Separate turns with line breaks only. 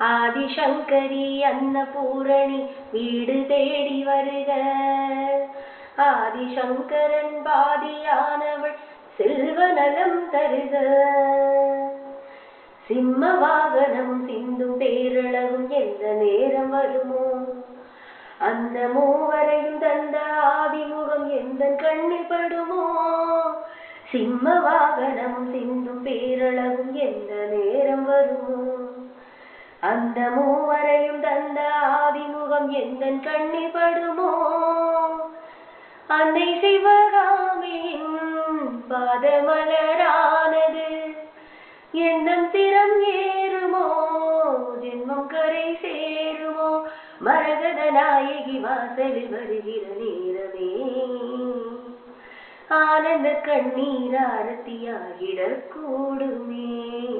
ஆதிசங்கரி அன்னபூரணி வீடு தேடி வருக. ஆதிசங்கரன் பாதியானவள் செல்வ நலம் தருக. சிம்ம வாகனம் சிந்தும் பேரளவும் எந்த நேரம் வருமோ? அந்த மூவரையும் தந்த ஆதிமுகம் எந்த கண்ணில் படுமோ? சிம்ம வாகனம் சிந்தும் பேரளவும் எந்த நேரம் வருமோ? அந்த மூவரையும் தந்த ஆதிமுகம் எந்த கண்ணில் படுமோ? அன்னை சிவகாமியின் பாதமலரானது எண்ணம் திறம் ஏறுமோ? ஜென்மம் கரை சேருமோ? மரகத நாயகி வாசலில் வருகிற நேரமே. ஆனந்த கண்ணீர் ஆரத்தியாகிடக் கூடுமே.